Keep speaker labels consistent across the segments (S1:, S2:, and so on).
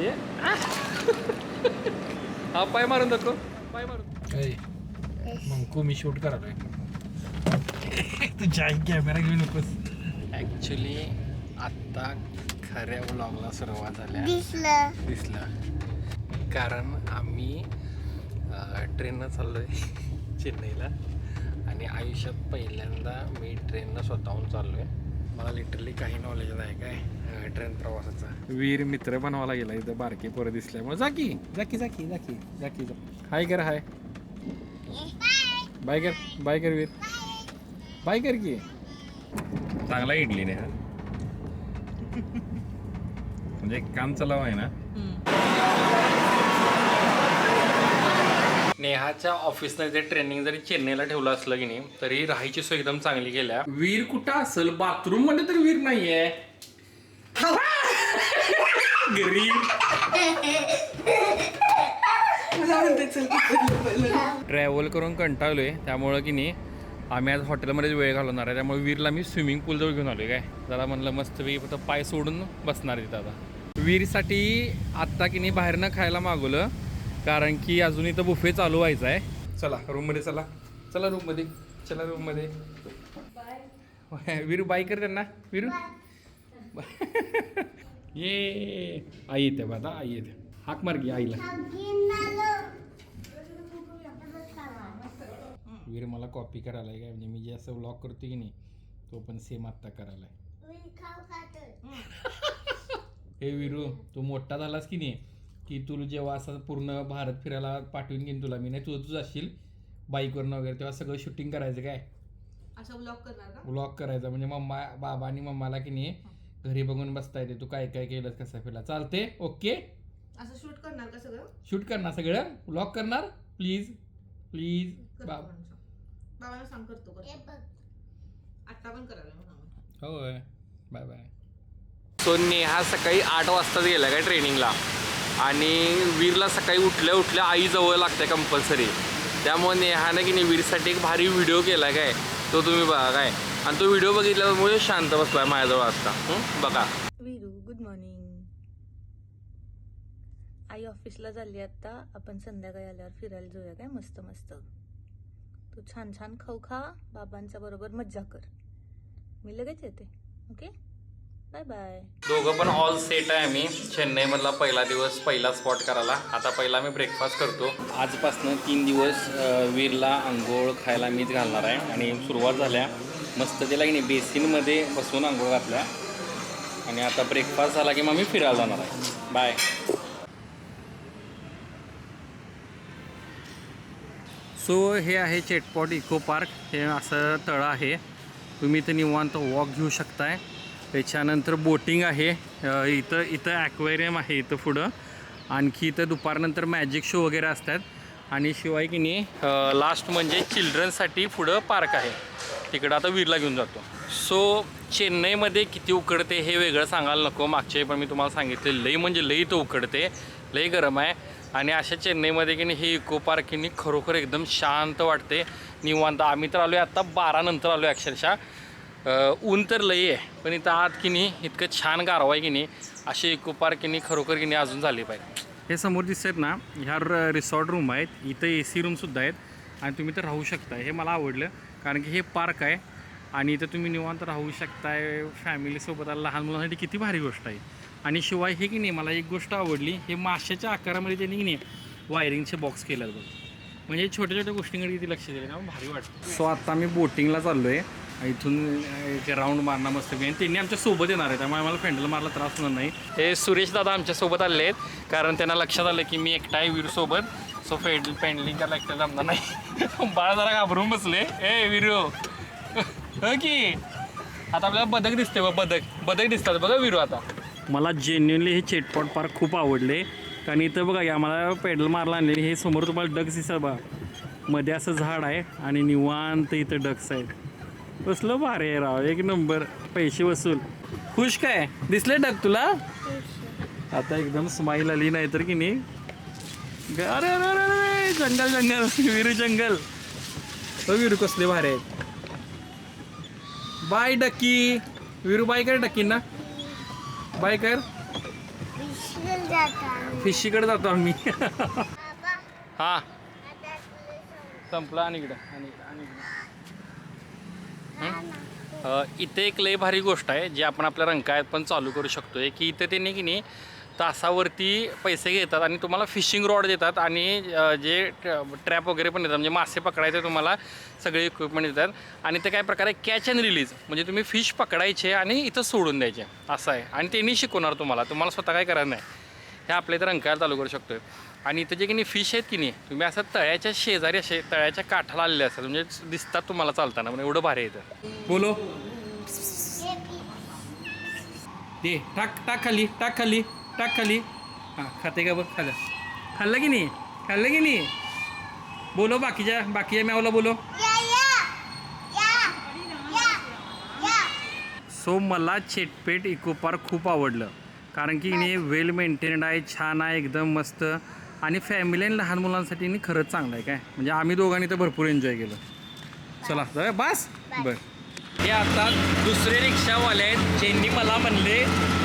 S1: ये. हा पाय मारून दाखव. पाय मारून. मग मी शूट करायला तुझ्या कॅमेरा घेऊ नकोस ॲक्च्युली आत्ता खऱ्या व्लॉगला सुरुवात झाल्या
S2: दिसलं.
S1: दिसलं. कारण आम्ही ट्रेननं चाललो आहे चेन्नईला. आणि आयुष्यात पहिल्यांदा मी ट्रेननं स्वतःहून चाललो आहे मला लिटरली काही नॉलेज नाही काय ट्रेन प्रवासाचा. वीर मित्र बनवायला गेला इथं बारके पोरं दिसल्यामुळे. जाकी जाकी जाकी जाकी जाकी जा हाय कर हाय. बाय कर बाय कर वीर. बाय कर की. चांगला इडली नाही हा. म्हणजे काम चालावं आहे ना नेहाच्या ऑफिसनं जे ट्रेनिंग जरी चेन्नईला ठेवलं असलं की नाही तरी राहायची सोय एकदम चांगली केल्या. वीर कुठं असेल? बाथरूममध्ये तर वीर नाहीये. ट्रॅव्हल करून कंटाळलोय. त्यामुळं की नाही आम्ही आज हॉटेलमध्येच वेळ घालवणार आहे. त्यामुळे वीरला मी स्विमिंग पूल जवळ घेऊन आलोय काय? जरा म्हणलं मस्त वेळी फक्त पाय सोडून बसणार आहे तिथं आता. वीरसाठी आत्ता की नाही बाहेरनं खायला मागवलं. कारण की अजून इथं बुफे चालू व्हायचं आहे. चला रूममध्ये चला. चला रूममध्ये चला रूममध्ये वीरू बाय कर त्यांना. वीरू? ये. आई येते बा आता आई येते. हाक मार की आईला. वीर मला कॉपी करायला काय? म्हणजे मी जे असं व्लॉग करतो की नाही तो पण सेम आत्ता करायला हे वीरू तू मोठा झालास की नाही? की तुला जेव्हा असं पूर्ण भारत फिरायला पाठवून घेईन तुला मी नाही तुझं तू जाशील बाईकवरनं वगैरे तेव्हा सगळं शूटिंग करायचं काय?
S3: असं ब्लॉक करणार का?
S1: व्लॉग करायचा म्हणजे मम्मा बाबा आणि मम्माला की नाही घरी बघून बसता येते तू काय काय केलं कसं फिरला? चालते ओके?
S3: असं शूट करणार का सगळं?
S1: शूट करणार सगळं? व्लॉग करणार? प्लीज प्लीज बाब.
S3: म्हणून सांग. करतो करतो. आत्ता पण करायला
S1: होय. बाय बाय सो नेहा सकाळी आठ वाजताच गेला काय ट्रेनिंगला? आणि वीरला सकाळी उठल्या उठल्या आई जवळ लागते कंपल्सरी त्यामुळे नेहानं की नाही वीरसाठी एक भारी व्हिडिओ केला काय? तो तुम्ही बघा काय? आणि तो व्हिडिओ बघितल्यामुळे शांत बसलाय माझ्याजवळ आता. बघा.
S4: विरू गुड मॉर्निंग आई ऑफिसला झाली आता. आपण संध्याकाळी आल्यावर फिरायला जाऊया काय? मस्त मस्त. तू छान छान खाऊ खा. बाबांच्या बरोबर मज्जा कर. मी लगेच येते. ओके? बाय बाय
S1: दोघं पण ऑल सेट आहे आम्ही. चेन्नईमधला पहिला दिवस पहिला स्पॉट करायला. आता पहिला मी ब्रेकफास्ट करतो. आजपासनं तीन दिवस वीरला आंघोळ खायला मीच घालणार आहे. आणि सुरुवात झाल्या. मस्त त्याला की नाही बेसिनमध्ये बसवून आंघोळ घातल्या. आणि आता ब्रेकफास्ट झाला की मग मी फिरायला जाणार आहे. बाय सो हे आहे चेटपॉट इको पार्क. हे असं तळं आहे. तुम्ही इथं निवांत वॉक घेऊ शकताय. त्याच्यानंतर बोटिंग आहे. इथं इथं ॲक्वेरियम आहे इथं पुढं. आणखी इथं दुपारनंतर मॅजिक शो वगैरे असतात. आणि शिवाय की नाही लास्ट म्हणजे चिल्ड्रनसाठी पुढं पार्क आहे. तिकडं आता वीरला घेऊन जातो. सो चेन्नईमध्ये किती उकडते हे वेगळं सांगायला नको. मागच्या पण मी तुम्हाला सांगितले लई म्हणजे लई तर उकडते. लई गरम आहे. आणि अशा चेन्नईमध्ये की नाही हे इको पार्क की नाही खरोखर एकदम शांत वाटते. निवांत. आम्ही तर आलो आहे आत्ता बारानंतर आलो आहे अक्षरशः. ऊन तर लई आहे पण इथं आत की नाही इतकं छान गारवा आहे की नाही असे इको पार्क की नाही खरोखर की नाही अजून झाले पाहिजे. हे समोर दिसत ना ह्या रिसॉर्ट रूम आहेत इथं ए सी रूमसुद्धा आहेत आणि तुम्ही तर राहू शकता हे मला आवडलं कारण की हे पार्क आहे आणि इथं तुम्ही निवांत राहू शकताय फॅमिलीसोबत आला लहान मुलांसाठी किती भारी गोष्ट आहे. आणि शिवाय हे की नाही मला एक गोष्ट आवडली हे माशाच्या आकारामध्ये त्यांनी की नाही वायरिंगचे बॉक्स केले बघ. म्हणजे छोट्या छोट्या गोष्टींकडे किती लक्ष दिले ना भारी वाटतं. सो आता आम्ही बोटिंगला चाललो आहे इथून एक राऊंड मारणं मस्त आणि त्यांनी आमच्यासोबत येणार आहे त्यामुळे आम्हाला फॅन्डल मारला त्रास होणार नाही. हे सुरेश दादा आमच्यासोबत आले आहेत. कारण त्यांना लक्षात आलं की मी एकटा आहे वीरसोबत सो फॅन्डल पॅन्डलिंग करायला एकटा जमणार नाही. बाळा जरा घाबरून बसले. ए वीरू. हो की. आता आपल्याला बदक दिसते बघ बदक. बदक दिसतात बघा विरू आता. मला जेन्युनली हे चेटपॉट पार्क खूप आवडले. कारण इथं बघा या मला पेडल मारला आणलेली हे समोर तुम्हाला डक्स दिसतात बघा. मध्ये असं झाड आहे आणि निवांत इथं डक्स आहेत. कसलं भारी आहे राव. एक नंबर. पैसे वसूल. खुश काय? दिसले डग तुला? आता एकदम स्माईल आली नाही तर की नाही? ग- अरे अरे अरे अरे जंगल जंगल. विरू जंगल. हो विरू कसले भारी आहेत. Bye ducky. विरू बाय कर डक्की ना बाय कर. फिशीकडे जातो आम्ही. हा. संपला आणि इकडं. आणि इकडं, आणि इकडं. इथे एक लय भारी गोष्ट आहे जी आपण आपल्या रंकाळ्यात पण चालू करू शकतोय की इथं त्यांनी की नाही तासावरती पैसे घेतात आणि तुम्हाला फिशिंग रॉड देतात आणि जे ट्रॅप वगैरे पण देतात म्हणजे मासे पकडायचे तुम्हाला सगळे इक्विपमेंट देतात. आणि ते काय प्रकारे कॅच अँड रिलीज म्हणजे तुम्ही फिश पकडायचे आणि इथं सोडून द्यायचे असं आहे. आणि त्यांनी शिकवणार तुम्हाला तुम्हाला स्वतः काय करायचं नाही. हे आपल्या इथं रंकायला चालू करू शकतोय. आणि जे की नाही फिश आहेत की नाही तुम्ही असं तळ्याच्या शेजारी असे तळ्याच्या काठाला आलेले असतात म्हणजे दिसतात तुम्हाला चालताना म्हणजे एवढं भारी इथं. बोलो. दे टाक टाक खाली टाक खाली टाक खाली. हां खाते का बघ खाल्लं खाल्लं की नाही? खाल्लं की नाही? बोलो बाकीच्या बाकीच्या मॅवला बोलो. सो मला चेटपेट इको पार्क खूप आवडलं. कारण की इने वेल मेंटेन्ड आहे छान आहे एकदम मस्त. आणि फॅमिली आणि लहान मुलांसाठी इने खरंच चांगलं आहे काय? म्हणजे आम्ही दोघांनी तर भरपूर एन्जॉय केलं. चला जाऊया. बस? बर. हे आता दुसरे रिक्षावाले आहेत ज्यांनी मला म्हणले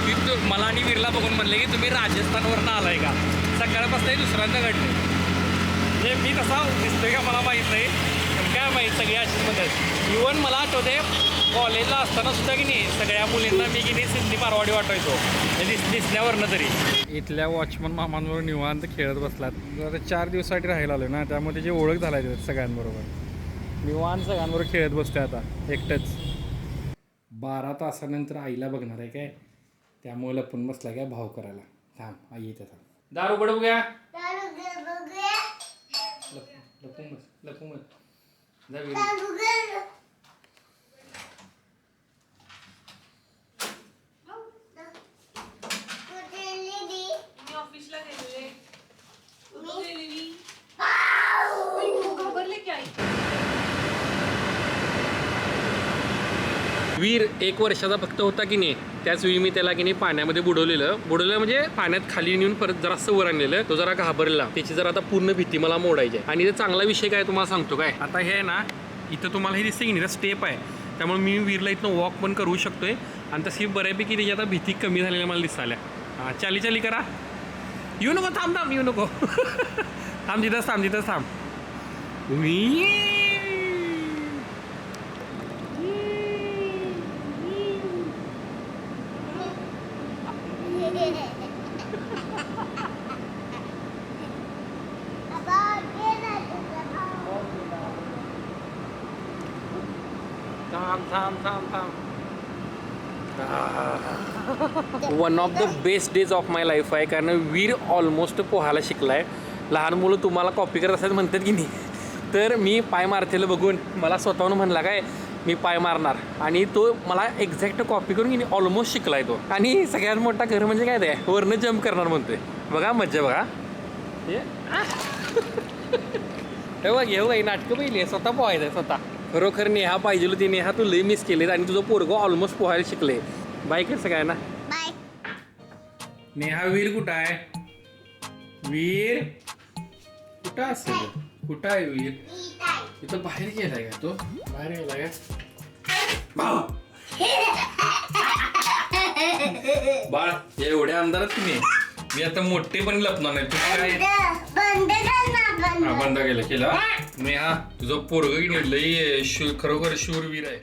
S1: की तू मला आणि वीरला बघून म्हणले की तुम्ही राजस्थानवरनं आलाय का? सकाळपासून दुसऱ्यांदा घडले म्हणजे मी कसा दिसतोय का मला माहीत नाही. पण काय माहीत सगळ्या अशीच मध्ये इवन मला आठवते कॉलेजला असताना सुद्धा की नाही सगळ्या मुलींना मी की नाही सिंधी मारवाडी वाटायचो. म्हणजे दिस दिसण्यावरनं तरी. इथल्या वॉचमन मामांवर निवांत खेळत बसलात. आता चार दिवसासाठी राहायला आलो ना त्यामुळे त्याची ओळख झालाय सगळ्यांबरोबर. निवांत सगळ्यांबरोबर खेळत बसतोय आता एकटंच. बारा तासानंतर आईला बघणार आहे काय? त्यामुळे लपून बसला काय भाव करायला. थांब आई येते थांब. दार उघड बघूया. लपून लपून बस लपून बस जा विरू.
S3: मी ऑफिसला गेलेले कुठं गेलेली घाबरले की आई
S1: वीर एक वर्षाचा फक्त होता की नाही त्याच वेळी मी त्याला की नाही पाण्यामध्ये बुडवलेलं. बुडवलं म्हणजे पाण्यात खाली नेऊन परत जरा वर आणलेलं तो जरा घाबरला. त्याची जरा आता पूर्ण भीती मला मोडायची आहे. आणि इथे चांगला विषय काय तुम्हाला सांगतो काय? आता हे आहे ना इथं तुम्हाला हे दिसते की नाही स्टेप आहे. त्यामुळे मी वीरला इथनं वॉक पण करू शकतोय. आणि तशी बऱ्यापैकी त्याची आता भीती कमी झालेली मला दिसाल्या हां चाली चाली करा. येऊ नको थांब थांब येऊ नको. थांब तिथंच थांब तिथंच थांब. मी थांब थांब थांब थांब. One of the best days of my life आहे कारण वीर ऑलमोस्ट पोहायला शिकलाय. लहान मुलं तुम्हाला कॉपी करत असतात म्हणतात की नाही. तर मी पाय मारतेलं बघून मला स्वतःहून म्हणला काय मी पाय मारणार. आणि तो मला एक्झॅक्ट कॉपी करून की ऑलमोस्ट शिकलाय तो. आणि सगळ्यात मोठा घर म्हणजे काय ते वरनं जम्प करणार म्हणतोय. बघा मज्जा बघा. हे? बघ हे बघ नाटकं पहिली स्वतः पोहायचं आहे स्वतः. खरोखर नेहा पाहिजे होती. नेहा तू लय मिस केले आणि तुझं पोरगं ऑलमोस्ट पोहायला शिकले बाय कर सगळ्यांना.
S2: बाय
S1: नेहा वीर कुठं आहे? वीर? कुठं असेल? कुठं आहे वीर? इथं बाहेर गेलाय का तो? बाहेर गेलाय का? भाऊ! बाळ एवढ्या अंधारात तुम्ही. मी आता मोठे पण लपणार नाही. तू काय
S2: बंद कर ना बंद
S1: हा, बंद हा केलं तुझं पोरग की नाही लई शूर खरोखर शूरवीर आहे.